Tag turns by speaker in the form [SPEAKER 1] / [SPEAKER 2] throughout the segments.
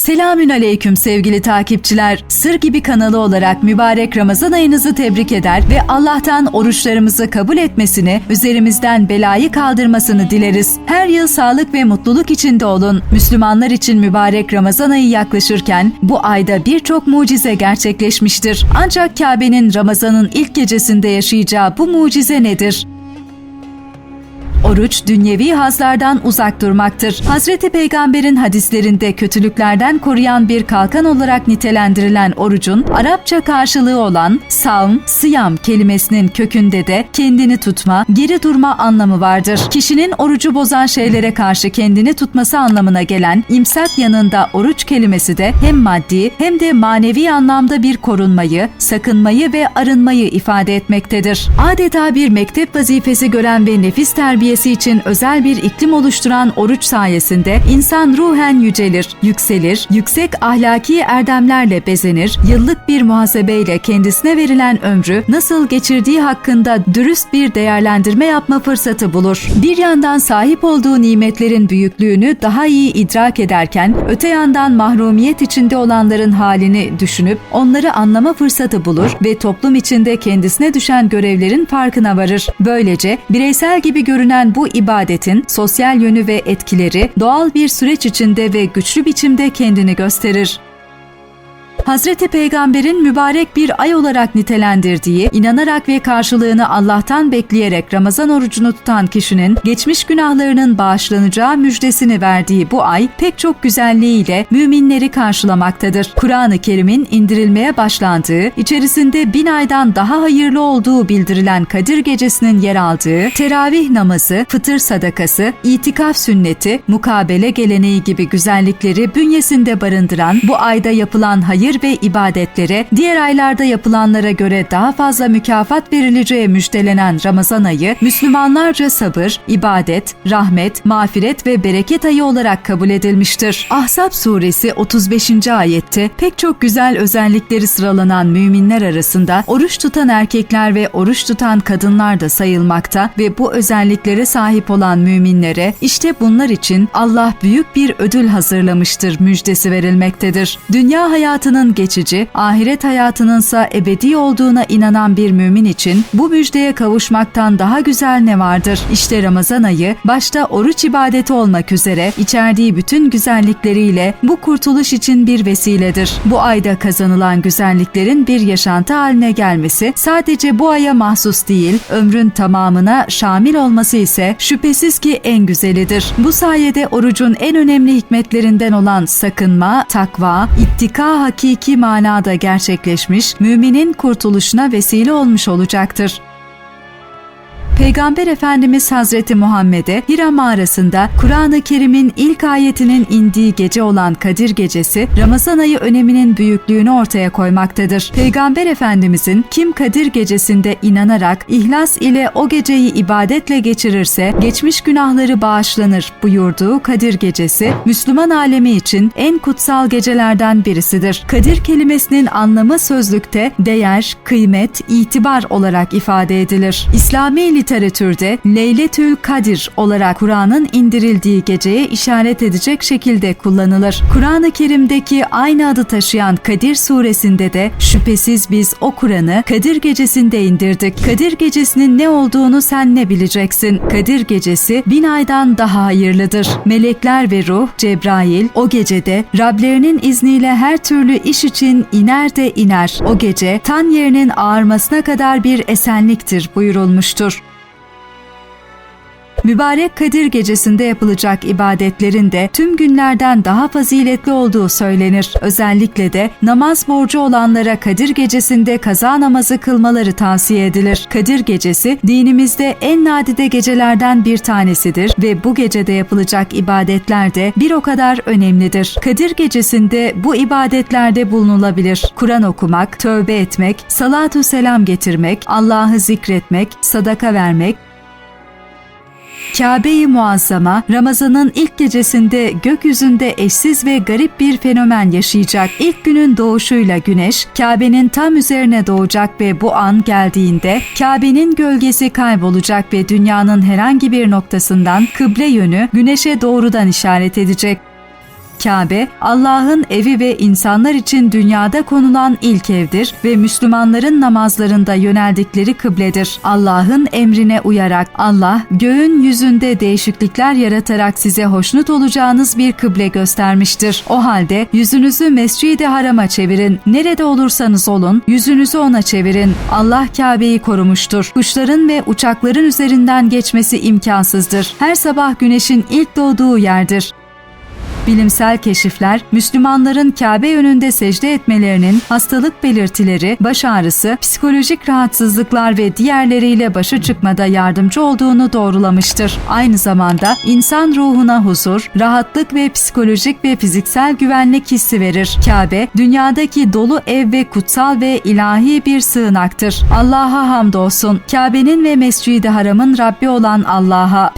[SPEAKER 1] Selamün aleyküm sevgili takipçiler. Sır gibi kanalı olarak mübarek Ramazan ayınızı tebrik eder ve Allah'tan oruçlarımızı kabul etmesini, üzerimizden belayı kaldırmasını dileriz. Her yıl sağlık ve mutluluk içinde olun. Müslümanlar için mübarek Ramazan ayı yaklaşırken bu ayda birçok mucize gerçekleşmiştir. Ancak Kabe'nin Ramazan'ın ilk gecesinde yaşayacağı bu mucize nedir? Oruç, dünyevi hazlardan uzak durmaktır. Hazreti Peygamber'in hadislerinde kötülüklerden koruyan bir kalkan olarak nitelendirilen orucun Arapça karşılığı olan savm, sıyam kelimesinin kökünde de kendini tutma, geri durma anlamı vardır. Kişinin orucu bozan şeylere karşı kendini tutması anlamına gelen imsak yanında oruç kelimesi de hem maddi hem de manevi anlamda bir korunmayı, sakınmayı ve arınmayı ifade etmektedir. Adeta bir mektep vazifesi gören ve nefis terbiyesi için özel bir iklim oluşturan oruç sayesinde insan ruhen yücelir, yükselir, yüksek ahlaki erdemlerle bezenir, yıllık bir muhasebeyle kendisine verilen ömrü nasıl geçirdiği hakkında dürüst bir değerlendirme yapma fırsatı bulur. Bir yandan sahip olduğu nimetlerin büyüklüğünü daha iyi idrak ederken, öte yandan mahrumiyet içinde olanların halini düşünüp onları anlama fırsatı bulur ve toplum içinde kendisine düşen görevlerin farkına varır. Böylece bireysel gibi görünen bu ibadetin sosyal yönü ve etkileri doğal bir süreç içinde ve güçlü biçimde kendini gösterir. Hazreti Peygamber'in mübarek bir ay olarak nitelendirdiği, inanarak ve karşılığını Allah'tan bekleyerek Ramazan orucunu tutan kişinin geçmiş günahlarının bağışlanacağı müjdesini verdiği bu ay pek çok güzelliğiyle müminleri karşılamaktadır. Kur'an-ı Kerim'in indirilmeye başlandığı, içerisinde bin aydan daha hayırlı olduğu bildirilen Kadir Gecesi'nin yer aldığı, teravih namazı, fıtır sadakası, itikaf sünneti, mukabele geleneği gibi güzellikleri bünyesinde barındıran bu ayda yapılan hayır ve ibadetlere diğer aylarda yapılanlara göre daha fazla mükafat verileceği müjdelenen Ramazan ayı Müslümanlarca sabır, ibadet, rahmet, mağfiret ve bereket ayı olarak kabul edilmiştir. Ahzab suresi 35. ayette pek çok güzel özellikleri sıralanan müminler arasında oruç tutan erkekler ve oruç tutan kadınlar da sayılmakta ve bu özelliklere sahip olan müminlere işte bunlar için Allah büyük bir ödül hazırlamıştır müjdesi verilmektedir. Dünya hayatının geçici, ahiret hayatınınsa ebedi olduğuna inanan bir mümin için bu müjdeye kavuşmaktan daha güzel ne vardır? İşte Ramazan ayı başta oruç ibadeti olmak üzere içerdiği bütün güzellikleriyle bu kurtuluş için bir vesiledir. Bu ayda kazanılan güzelliklerin bir yaşantı haline gelmesi sadece bu aya mahsus değil, ömrün tamamına şamil olması ise şüphesiz ki en güzelidir. Bu sayede orucun en önemli hikmetlerinden olan sakınma, takva, ittika hakiki manada gerçekleşmiş, müminin kurtuluşuna vesile olmuş olacaktır. Peygamber Efendimiz Hazreti Muhammed'e Hira mağarasında Kur'an-ı Kerim'in ilk ayetinin indiği gece olan Kadir Gecesi, Ramazan ayı öneminin büyüklüğünü ortaya koymaktadır. Peygamber Efendimizin kim Kadir Gecesi'nde inanarak ihlas ile o geceyi ibadetle geçirirse geçmiş günahları bağışlanır buyurduğu Kadir Gecesi, Müslüman alemi için en kutsal gecelerden birisidir. Kadir kelimesinin anlamı sözlükte değer, kıymet, itibar olarak ifade edilir. İslami literatürde Leyletül Kadir olarak Kur'an'ın indirildiği geceye işaret edecek şekilde kullanılır. Kur'an-ı Kerim'deki aynı adı taşıyan Kadir suresinde de şüphesiz biz o Kur'an'ı Kadir gecesinde indirdik. Kadir gecesinin ne olduğunu sen ne bileceksin? Kadir gecesi bin aydan daha hayırlıdır. Melekler ve ruh Cebrail o gecede Rablerinin izniyle her türlü iş için iner de iner. O gece tan yerinin ağarmasına kadar bir esenliktir buyurulmuştur. Mübarek Kadir Gecesi'nde yapılacak ibadetlerin de tüm günlerden daha faziletli olduğu söylenir. Özellikle de namaz borcu olanlara Kadir Gecesi'nde kaza namazı kılmaları tavsiye edilir. Kadir Gecesi dinimizde en nadide gecelerden bir tanesidir ve bu gecede yapılacak ibadetler de bir o kadar önemlidir. Kadir Gecesi'nde bu ibadetlerde bulunulabilir. Kur'an okumak, tövbe etmek, salatu selam getirmek, Allah'ı zikretmek, sadaka vermek, Kabe-i Muazzama, Ramazan'ın ilk gecesinde gökyüzünde eşsiz ve garip bir fenomen yaşayacak. İlk günün doğuşuyla güneş, Kabe'nin tam üzerine doğacak ve bu an geldiğinde Kabe'nin gölgesi kaybolacak ve dünyanın herhangi bir noktasından kıble yönü güneşe doğrudan işaret edecek. Kabe, Allah'ın evi ve insanlar için dünyada konulan ilk evdir ve Müslümanların namazlarında yöneldikleri kıbledir. Allah'ın emrine uyarak Allah göğün yüzünde değişiklikler yaratarak size hoşnut olacağınız bir kıble göstermiştir. O halde yüzünüzü Mescid-i Haram'a çevirin. Nerede olursanız olun yüzünüzü ona çevirin. Allah Kabe'yi korumuştur. Kuşların ve uçakların üzerinden geçmesi imkansızdır. Her sabah güneşin ilk doğduğu yerdir. Bilimsel keşifler, Müslümanların Kabe yönünde secde etmelerinin hastalık belirtileri, baş ağrısı, psikolojik rahatsızlıklar ve diğerleriyle başa çıkmada yardımcı olduğunu doğrulamıştır. Aynı zamanda insan ruhuna huzur, rahatlık ve psikolojik ve fiziksel güvenlik hissi verir. Kabe, dünyadaki dolu ev ve kutsal ve ilahi bir sığınaktır. Allah'a hamdolsun. Kabe'nin ve Mescid-i Haram'ın Rabbi olan Allah'a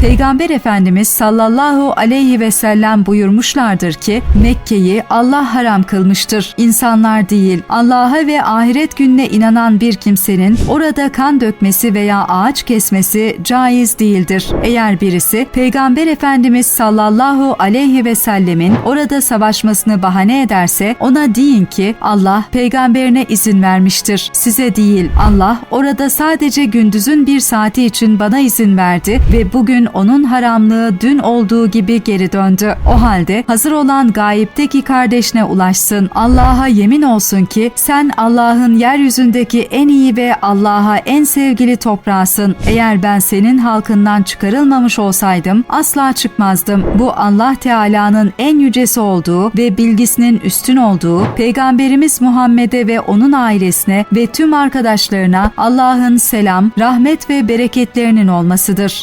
[SPEAKER 1] Peygamber Efendimiz sallallahu aleyhi ve sellem buyurmuşlardır ki Mekke'yi Allah haram kılmıştır. İnsanlar değil, Allah'a ve ahiret gününe inanan bir kimsenin orada kan dökmesi veya ağaç kesmesi caiz değildir. Eğer birisi Peygamber Efendimiz sallallahu aleyhi ve sellemin orada savaşmasını bahane ederse ona deyin ki Allah peygamberine izin vermiştir. Size değil. Allah orada sadece gündüzün bir saati için bana izin verdi ve bugün onun haramlığı dün olduğu gibi geri döndü. O halde hazır olan gayipteki kardeşine ulaşsın. Allah'a yemin olsun ki sen Allah'ın yeryüzündeki en iyi ve Allah'a en sevgili toprağısın. Eğer ben senin halkından çıkarılmamış olsaydım asla çıkmazdım. Bu Allah Teala'nın en yücesi olduğu ve bilgisinin üstün olduğu Peygamberimiz Muhammed'e ve onun ailesine ve tüm arkadaşlarına Allah'ın selam, rahmet ve bereketlerinin olmasıdır.